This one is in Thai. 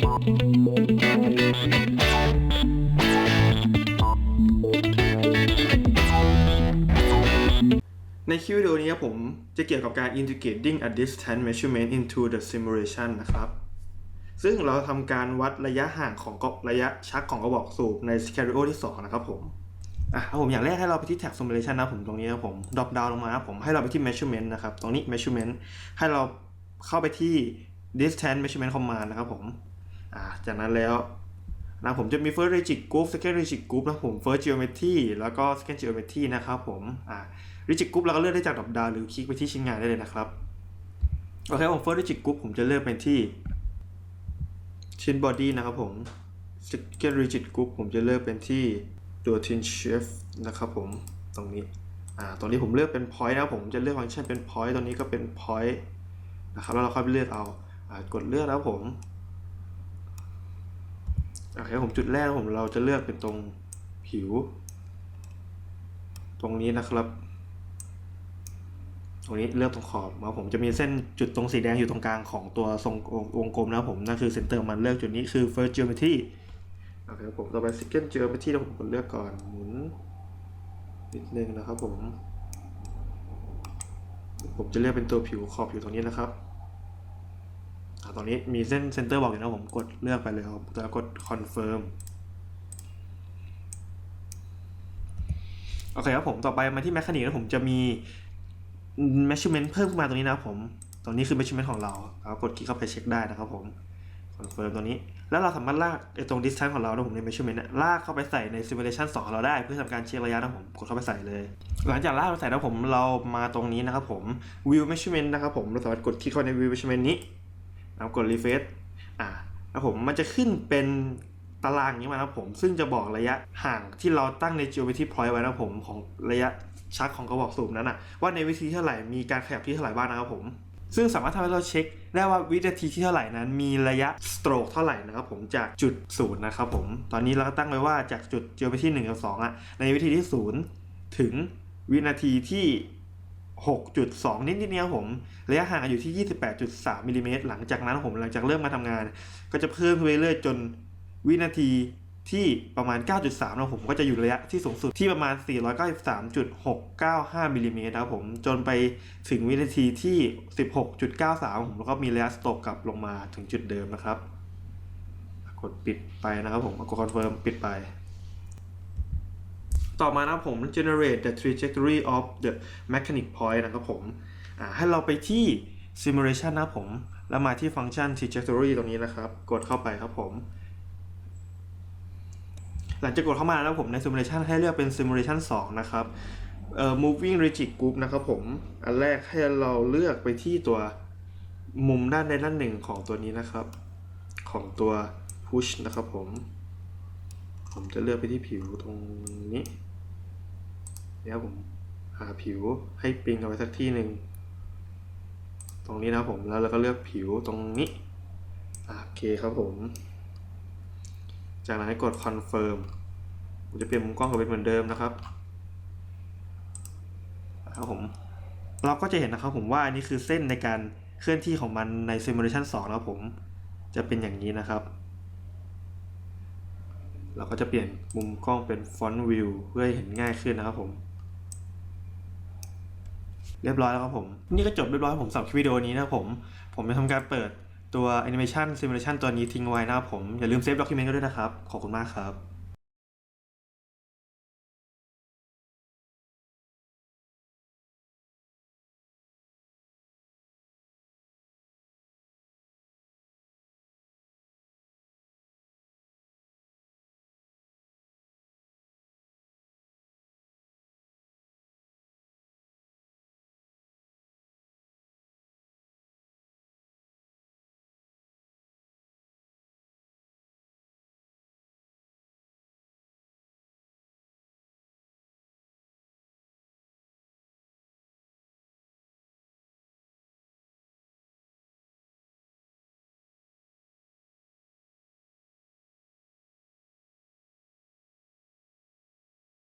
ในคลิปวิดีโอนี้ครับผมจะเกี่ยวกับการ integrating a distance measurement into the simulation นะครับ ซึ่งเราทำการวัดระยะห่างของกระยะชักของกระบอกสูบใน scenario ที่ 2 นะครับผม อะผมอย่างแรกให้เราไปที่ tag simulation นะผมตรงนี้ครับผม drop down ลงมาครับผมให้เราไปที่ measurement นะครับ ตรงนี้ measurement ให้เราเข้าไปที่ distance measurement command นะครับผม จากนั้นแล้วนะผมจะมี first rigid group second rigid group นะผม first geometry แล้วก็ second geometry นะครับผมอ่า rigid group เราก็เลือกได้จากดรอปดาวหรือคลิกไปที่ชิ้นงานได้เลยนะครับโอเคผม first rigid group ผมจะเลือกเป็นที่ชิ้น body นะครับผม second rigid group ผมจะเลือกเป็นที่ตัว tin chef นะครับผมตรงนี้อ่าตรงนี้ผมเลือกเป็น point นะผมจะเลือกฟังก์ชันเป็น point ตรงนี้ก็เป็น point นะครับแล้วเราค่อยไปเลือกเอาอ่ากดเลือกแล้วผม โอเคผมจุดแรกผมเราจะเลือกเป็นตรงผิว ตรงนี้นะครับ ตรงนี้เลือกตรงขอบมาผมจะมีเส้นจุดตรงสีแดงอยู่ตรงกลางของตัวทรงวงกลมนะผมนั่นคือเซนเตอร์มันเลือกจุดนี้คือ first geometry โอเคผมต่อไป second geometry ผมกดเลือกก่อนหมุนนิดนึงนะครับผม ผมจะเลือกเป็นตัวผิวขอบอยู่ตรงนี้นะครับ ตรงนี้มีเส้นเซนเตอร์บอกอยู่นะผมกดเลือกไปเลยครับแล้วกด confirm โอเคครับผมต่อไปมาที่แมคานิกแล้วผมจะมี measurement เพิ่มขึ้นมาตรงนี้นะผมตรงนี้คือ measurement ของเราเรากดคลิกเข้าไปเช็คได้นะครับผม confirm ตรงนี้ แล้วเราสามารถลากไอ้ตรง distance ของเรานะผมใน measurement เนี่ยลากเข้าไปใส่ใน simulation 2ของเราได้ เพื่อทำการเช็คระยะนะผมกดเข้าไปใส่เลย หลังจากลากไปใส่แล้วผมเรามาตรงนี้นะครับผม view measurement นะครับผมเราสามารถกดคลิกเข้าใน view measurement นี้ แล้วกด refresh อ่าแล้วผมมันจะขึ้นเป็นตารางนี้มานะครับผม ซึ่งจะบอกระยะห่างที่เราตั้งใน geometry point ไว้นะครับผมของระยะชักของกระบอกสูบนั้นนะว่าในวิธีเท่าไหร่มีการขยับที่เท่าไหร่บ้างนะครับผม ซึ่งสามารถทำให้เราเช็คได้ว่าวินาทีที่เท่าไหร่นั้น มีระยะสโตรกเท่าไหร่นะครับผมจากจุดศูนย์นะครับผม ตอนนี้เราก็ตั้งไว้ว่าจากจุด geometry 1กับ2อะในวิธีที่ 0 ถึงวินาทีที่ 6.2 นิดนิดเนี้ยครับผม ระยะห่างอยู่ที่ 28.3มิลลิเมตรหลังจากนั้นผมหลังจากเริ่มมาทำงาน ก็จะเพิ่มขึ้นไปเรื่อยๆจนวินาทีที่ประมาณ 9.3นะผมก็จะอยู่ระยะที่สูงสุดที่ประมาณ 493.695มิลลิเมตรนะครับผม จนไปถึงวินาทีที่ 16.93 ผมแล้วก็มีระยะสต็อกกลับลงมาถึงจุดเดิมนะครับ กดปิดไปนะครับผมกดคอนเฟิร์มปิดไป ต่อมานะผม generate the trajectory of the mechanic point นะครับผมให้เราไปที่ simulation นะผม แล้วมาที่ฟังก์ชัน trajectory ตรงนี้นะครับ กดเข้าไปครับผม หลังจากกดเข้ามาแล้วผมใน simulation ให้เลือกเป็น simulation 2 นะครับเอ่อ moving rigid group นะครับผม อันแรกให้เราเลือกไปที่ตัวมุมด้านใดด้านหนึ่งของตัวนี้นะครับ ของตัว push นะครับผม ผมจะเลือกไปที่ผิวตรงนี้ นี่ยครับผมหาผิวให้ปิงเอาไว้สักที่หนึ่งตรงนี้นะครับผมแล้วเราก็เลือกผิวตรงนี้โอเคครับผม จากนั้นให้กด confirm ผมจะเปลี่ยนมุมกล้องกลับเป็นเหมือนเดิมนะครับครับผมเราก็จะเห็นนะครับผมว่าอันนี้คือเส้นในการเคลื่อนที่ของมันใน simulation 2นะครับผมจะเป็นอย่างนี้นะครับ เราก็จะเปลี่ยนมุมกล้องเป็น front view เพื่อให้เห็นง่ายขึ้นนะครับผม เรียบร้อยแล้วครับผม นี่ก็จบเรียบร้อยผมสำหรับคลิปวิดีโอนี้นะครับผม ผมจะทำการเปิดตัว animation simulation ตัวนี้ทิ้งไว้นะครับผม อย่าลืมเซฟด็อกิเมนต์ด้วยนะครับ ขอบคุณมากครับ